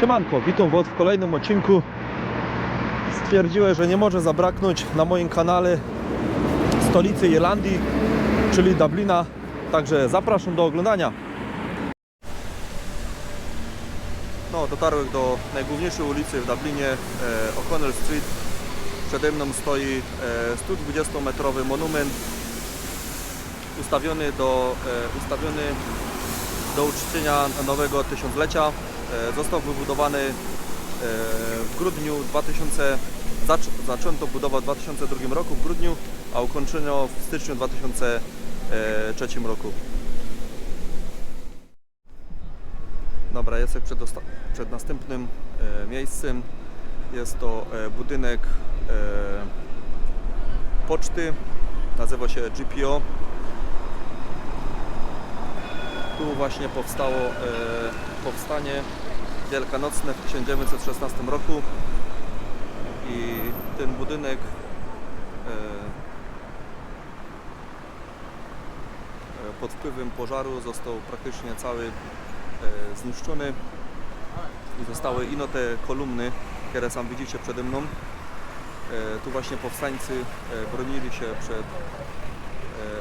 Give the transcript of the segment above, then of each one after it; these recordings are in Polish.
Siemanko, witam Was w kolejnym odcinku. Stwierdziłem, że nie może zabraknąć na moim kanale stolicy Irlandii, czyli Dublina. Także zapraszam do oglądania. No, dotarłem do najgłówniejszej ulicy w Dublinie, e, O'Connell Street. Przede mną stoi e, 120-metrowy monument ustawiony do, e, ustawiony do uczczenia nowego tysiąclecia. E, Został wybudowany e, w grudniu 2000, zac- zaczęto budowę w 2002 roku w grudniu, a ukończono w styczniu 2003 roku. Dobra, jestem przed, przed następnym e, miejscem. Jest to e, budynek e, poczty, nazywa się GPO. Tu właśnie powstało e, powstanie wielkanocne w 1916 roku i ten budynek e, e, pod wpływem pożaru został praktycznie cały zniszczony i zostały ino te kolumny, które sam widzicie przede mną. Tu właśnie powstańcy bronili się przed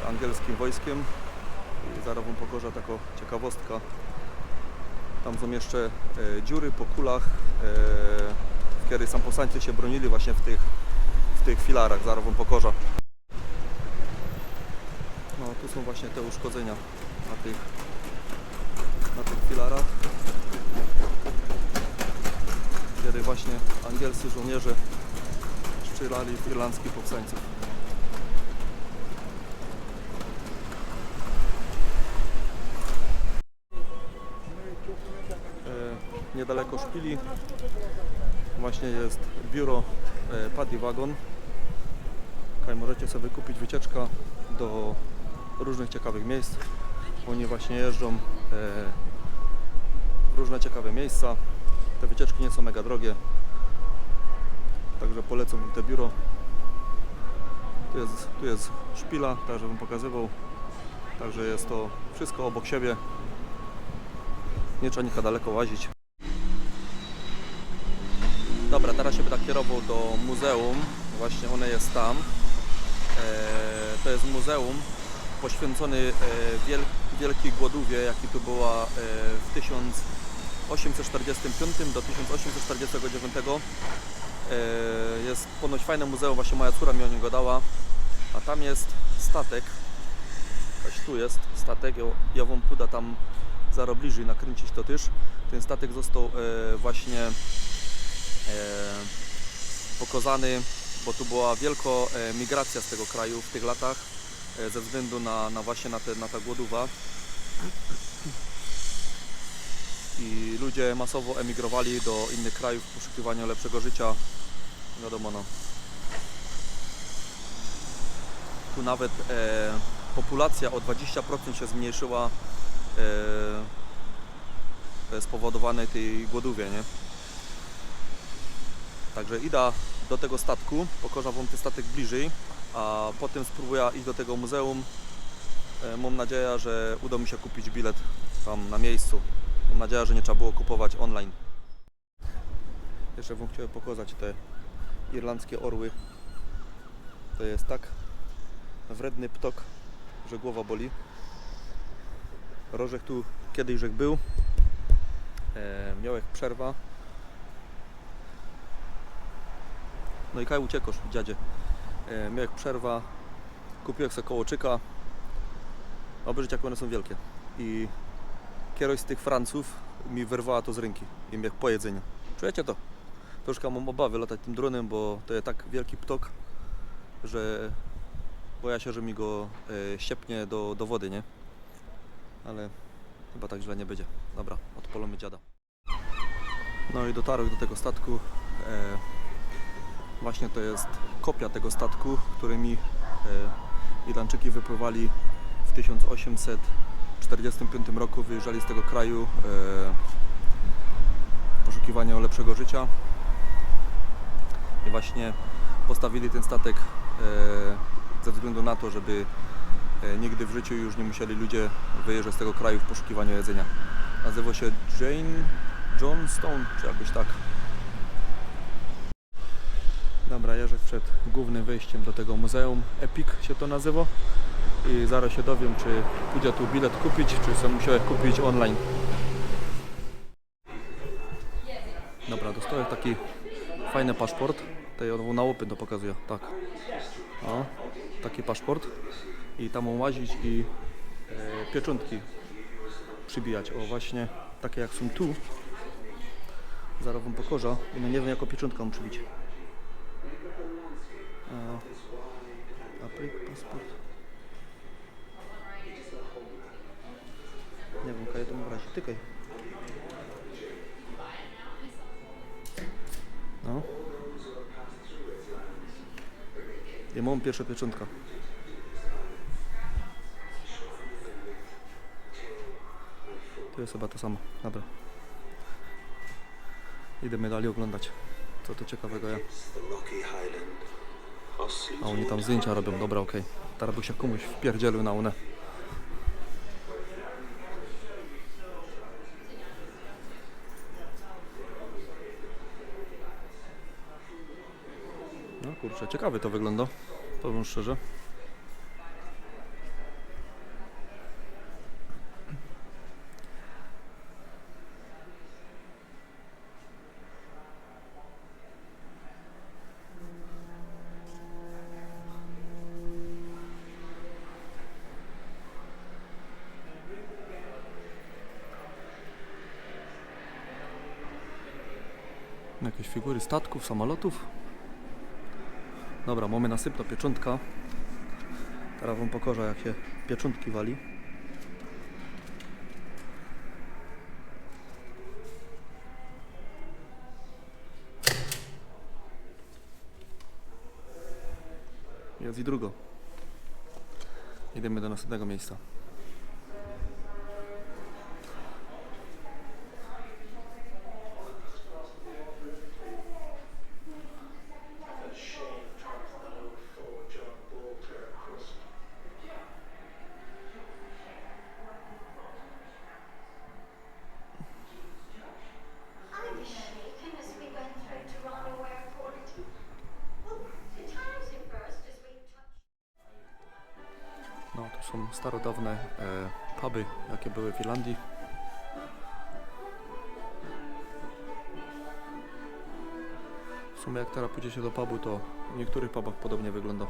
angielskim wojskiem wam pokorza taka ciekawostka. Tam są jeszcze e, dziury po kulach, e, w których sam powstańcy się bronili właśnie w tych, w tych filarach. Zaraz wam pokorza. No tu są właśnie te uszkodzenia na tych, na tych filarach. Kiedy właśnie angielscy żołnierze strzelali w irlandzkich powstańców. Niedaleko szpili właśnie jest biuro e, Paddy Wagon. Tutaj możecie sobie kupić wycieczka do różnych ciekawych miejsc. Oni właśnie jeżdżą e, w różne ciekawe miejsca. Te wycieczki nie są mega drogie. Także polecam Wam te biuro. Tu jest, tu jest szpila, tak żebym pokazywał. Także jest to wszystko obok siebie. Nie trzeba nikogo daleko łazić. Dobra, teraz się będę kierował do muzeum. Właśnie one jest tam. E, to jest muzeum poświęcony e, wiel, Wielkiej Głodówie, jaki tu była e, w 1845 do 1849. E, jest ponoć fajne muzeum, właśnie moja córa mi o niego dała. A tam jest statek. Jakaś tu jest statek. Ja, wam puda tam zaraz bliżej nakręcić to też. Ten statek został właśnie pokazany, bo tu była wielka e, migracja z tego kraju w tych latach e, ze względu na, na właśnie na, te, na ta głodowa. I ludzie masowo emigrowali do innych krajów w poszukiwaniu lepszego życia. Wiadomo no. Tu nawet e, populacja o 20% się zmniejszyła e, spowodowanej tej głodowie, nie? Także idę do tego statku, pokażę Wam ten statek bliżej, a potem spróbuję iść do tego muzeum. E, Mam nadzieję, że uda mi się kupić bilet tam na miejscu. Mam nadzieję, że nie trzeba było kupować online. Jeszcze Wam chciałem pokazać te irlandzkie orły. To jest tak wredny ptok, że głowa boli. Rożek tu kiedyś żech był. E, miałek przerwa. No i kaj uciekosz, dziadzie. Miałek przerwa. Kupiłem sobie kołoczyka. Obejrzeć jak one są wielkie. I kieroś z tych Franców mi wyrwała to z ręki. I jak po jedzeniu. Czujecie to? Troszkę mam obawy latać tym dronem, bo to jest tak wielki ptok, że boję się, że mi go e, do, do wody, nie? Ale chyba tak źle nie będzie. Dobra, odpalamy dziada. No i dotarłem do tego statku. E, właśnie to jest kopia tego statku, którymi e, Irlandczyki wypływali w 1845 roku. Wyjeżdżali z tego kraju e, w poszukiwaniu lepszego życia. I właśnie postawili ten statek e, ze względu na to, żeby nigdy w życiu już nie musieli ludzie wyjeżdżać z tego kraju w poszukiwaniu jedzenia. Nazywa się Jane Johnstone, czy jakoś tak. Dobra, Jerzek przed głównym wejściem do tego muzeum. Epic się to nazywa. I zaraz się dowiem, czy pójdę tu bilet kupić, czy sobie musiałem kupić online. Dobra, dostałem taki fajny paszport. Tutaj on na łopy to pokazuje, tak. O, taki paszport. I tam łazić i e, pieczątki przybijać. O, właśnie takie jak są tu. Zaraz wam pokorza. I no nie wiem, jaką pieczątkę przybić. Aplik, paszport. Nie wiem, kaj to mu brać. Tykaj. No. I mam pierwsza pieczątka. Tu jest chyba to samo. Dobra. Idziemy dalej oglądać. Co to ciekawego ja. A oni tam zdjęcia robią. Dobra, okej. Teraz by się komuś wpierdzielił na unę. No kurczę, ciekawy to wygląda. Powiem szczerze. Jakieś figury statków, samolotów. Dobra, mamy nasypna pieczątka. Teraz wam pokorza jak się pieczątki wali. Jest i drugo. Idziemy do następnego miejsca. Są starodawne e, puby, jakie były w Irlandii. W sumie jak teraz pójdzie się do pubu, to w niektórych pubach podobnie wygląda.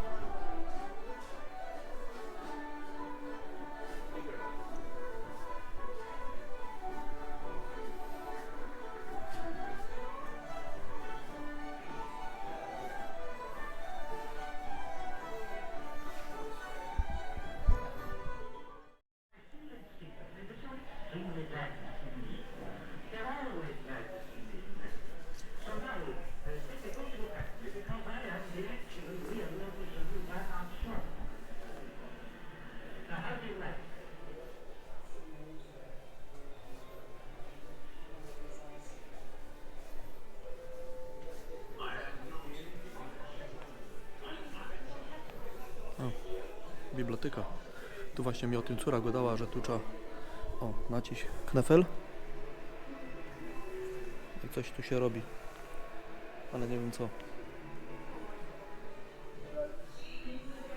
Biblioteka. Tu właśnie mi o tym córa gadała, że tu trzeba o, naciś knefel i coś tu się robi. Ale nie wiem co.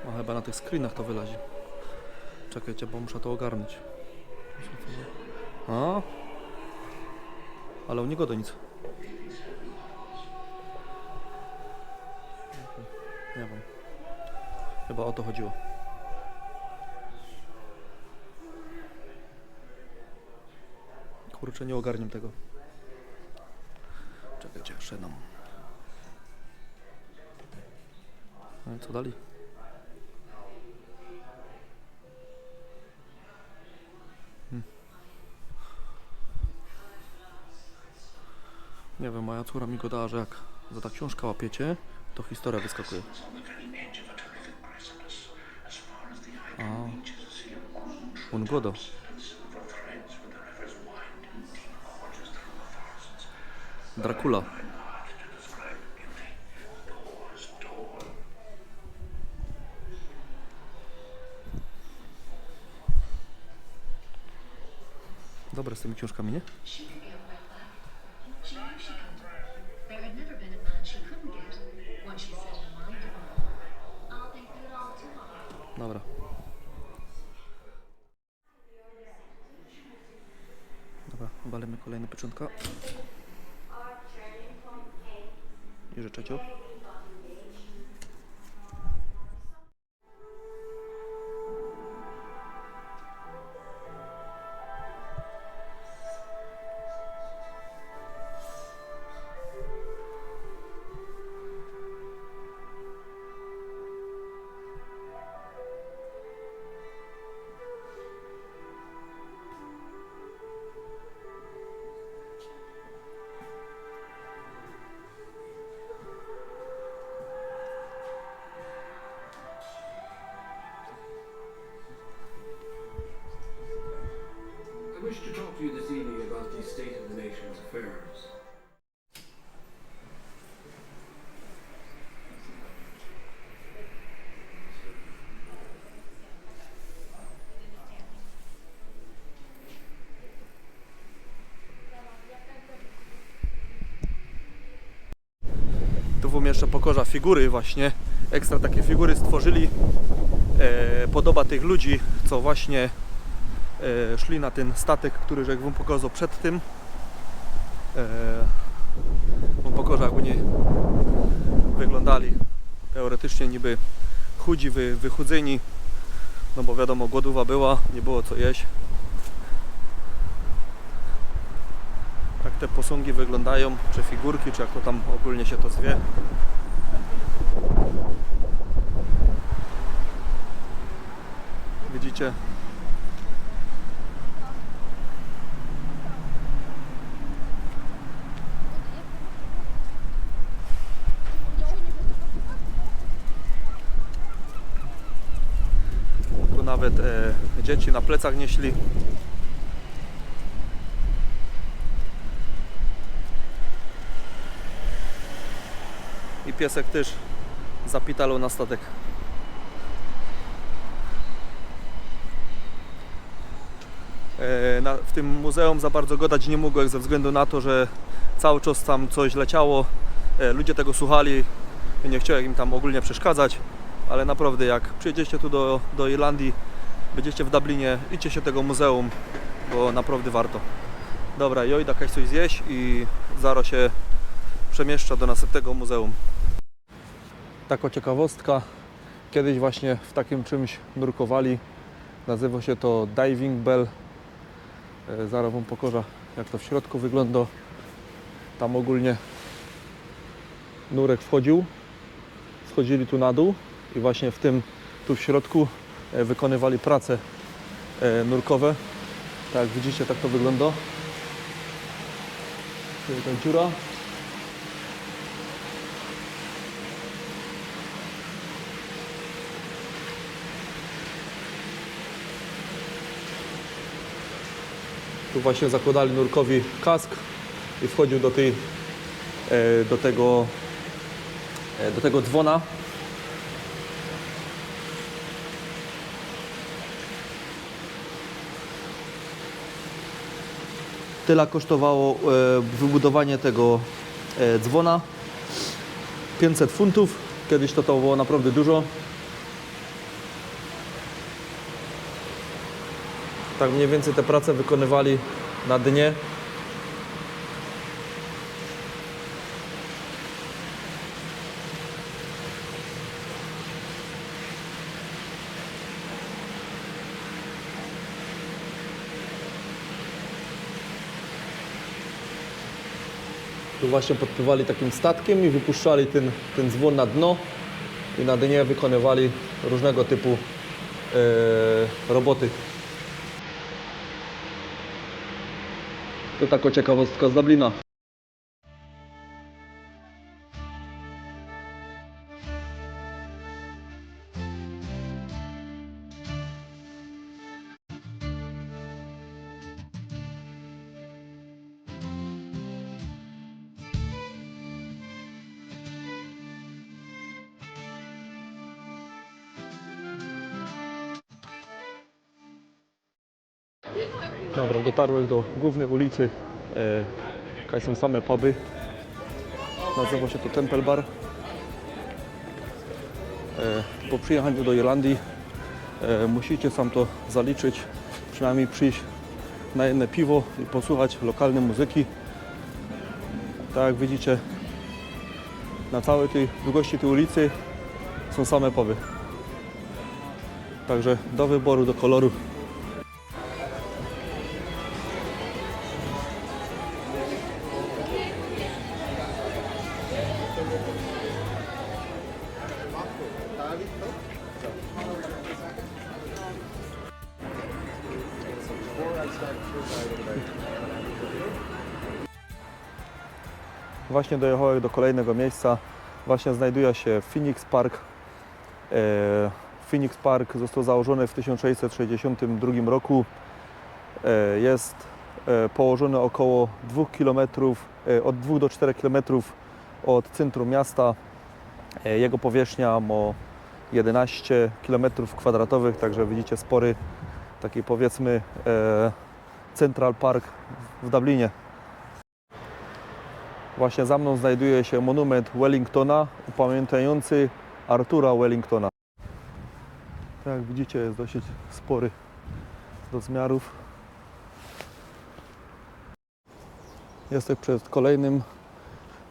A chyba na tych screenach to wylazi. Czekajcie, bo muszę to ogarnąć. A? Ale u niego do nic. Nie wiem. Chyba o to chodziło. Kurczę, nie ogarniam tego. Czekajcie, jeszcze nam. No i co dalej? Hmm. Nie wiem, moja córa mi go dała, że jak za ta książka łapiecie, to historia wyskakuje. A, godo. I'll think of it all tomorrow. Dobra. Dobra, walimy kolejne pieczątka. już czacio. Jeszcze pokorza figury właśnie. Ekstra takie figury stworzyli. E, podoba tych ludzi, co właśnie e, szli na ten statek, który jak wam pokazał przed tym. E, wam pokorza jak oni wyglądali teoretycznie niby chudzi, wy, wychudzeni. No bo wiadomo, głodowa była, nie było co jeść. Te posągi wyglądają, czy figurki, czy jak to tam ogólnie się to zwie. Widzicie? Tu nawet e, dzieci na plecach nieśli. Piesek też zapitalał na statek. E, w tym muzeum za bardzo gadać nie mogłem ze względu na to, że cały czas tam coś leciało. E, ludzie tego słuchali nie chciałem im tam ogólnie przeszkadzać, ale naprawdę jak przyjedziecie tu do, do Irlandii, będziecie w Dublinie, idźcie się tego muzeum, bo naprawdę warto. Dobra, idę jakaś coś zjeść i zaraz się przemieszcza do następnego muzeum. Taka ciekawostka. Kiedyś właśnie w takim czymś nurkowali. Nazywa się to Diving Bell. E, Zaraz Wam pokorza jak to w środku wygląda. Tam ogólnie nurek wchodził. Schodzili tu na dół i właśnie w tym tu w środku e, wykonywali prace e, nurkowe. Tak jak widzicie, tak to wygląda. Tu jest ta dziura. Tu właśnie zakładali nurkowi kask i wchodził do tej, e, do tego, e, do tego dzwona. Tyle kosztowało e, wybudowanie tego dzwona. 500 funtów. Kiedyś to, to było naprawdę dużo. Tak mniej więcej te prace wykonywali na dnie. Tu właśnie podpływali takim statkiem i wypuszczali ten, ten dzwon na dno i na dnie wykonywali różnego typu e, roboty. To taka ciekawostka z Dublina. Dobra, dotarłem do głównej ulicy. E, tutaj są same puby. Nazywa się to Temple Bar. E, po przyjechaniu do Irlandii e, musicie sam to zaliczyć. Przynajmniej przyjść na jedno piwo i posłuchać lokalnej muzyki. Tak jak widzicie, na całej tej długości tej ulicy są same puby. Także do wyboru, do koloru. Właśnie dojechałem do kolejnego miejsca. Właśnie znajduje się Phoenix Park. E, Phoenix Park został założony w 1662 roku. E, Jest e, położony około 2 km, od 2 do 4 km od centrum miasta. Jego powierzchnia ma 11 km kwadratowych, także widzicie spory taki powiedzmy Central Park w Dublinie. Właśnie za mną znajduje się monument Wellingtona upamiętniający Artura Wellingtona. Tak jak widzicie jest dosyć spory do rozmiarów. Jestem przed kolejnym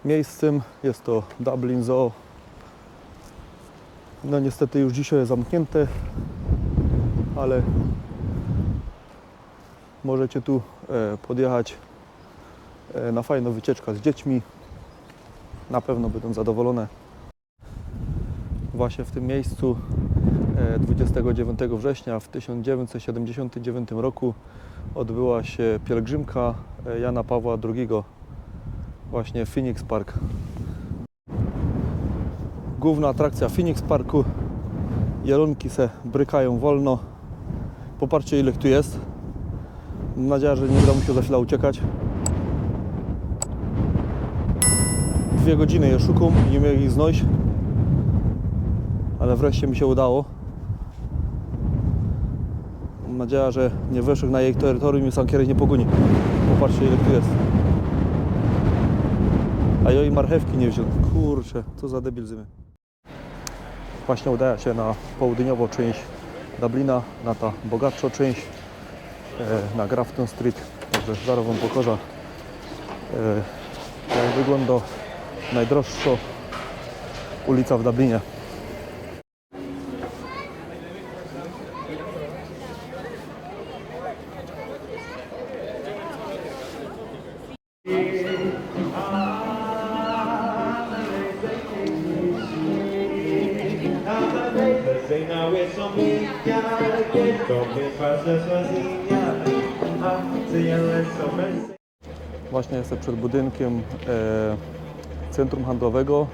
miejscem. Jest to Dublin Zoo. No niestety już dzisiaj jest zamknięte, ale możecie tu e, podjechać na fajną wycieczkę z dziećmi. Na pewno będą zadowolone. Właśnie w tym miejscu e, 29 września w 1979 roku odbyła się pielgrzymka e, Jana Pawła II właśnie w Phoenix Park. Główna atrakcja Phoenix Parku. Jelonki se brykają wolno. Popatrzcie ile tu jest. Mam nadzieję, że nie uda mu się za chwilę uciekać. Dwie godziny je szukam nie miałem ich znaleźć. Ale wreszcie mi się udało. Mam nadzieję, że nie weszł na jej terytorium i sam kiedyś nie pogoni. Popatrzcie ile tu jest. A i marchewki nie wziąłem. Kurczę, co za debil zymy. Właśnie udaje się na południową część Dublina, na ta bogatszą część e, na Grafton Street. Także zaraz Wam pokażę e, jak wygląda najdroższa ulica w Dublinie. Właśnie jestem przed budynkiem e, centrum handlowego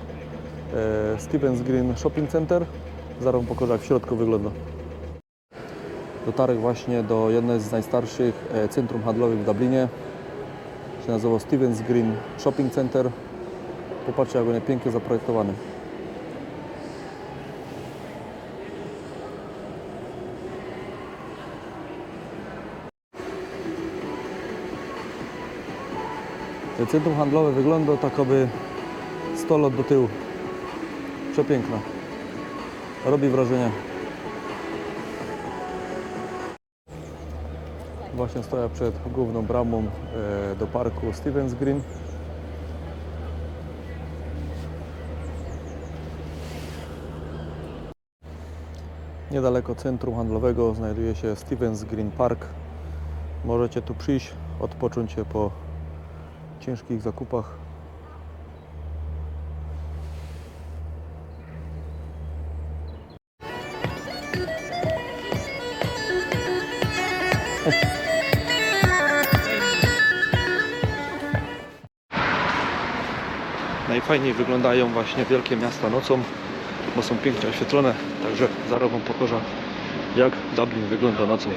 e, Stevens Green Shopping Center. Zaraz pokażę jak w środku wygląda. Dotarek właśnie do jednej z najstarszych e, centrum handlowych w Dublinie. Się nazywa Stevens Green Shopping Center. Popatrzcie jak on jest pięknie zaprojektowany. Centrum handlowe wygląda tak, aby 100 lat do tyłu. Przepiękne. Robi wrażenie. Właśnie stoję przed główną bramą e, do parku Stevens Green. Niedaleko centrum handlowego znajduje się Stevens Green Park. Możecie tu przyjść, odpocząć się po ciężkich zakupach. Najfajniej wyglądają właśnie wielkie miasta nocą, bo są pięknie oświetlone, także zaraz Wam pokażę jak Dublin wygląda nocą.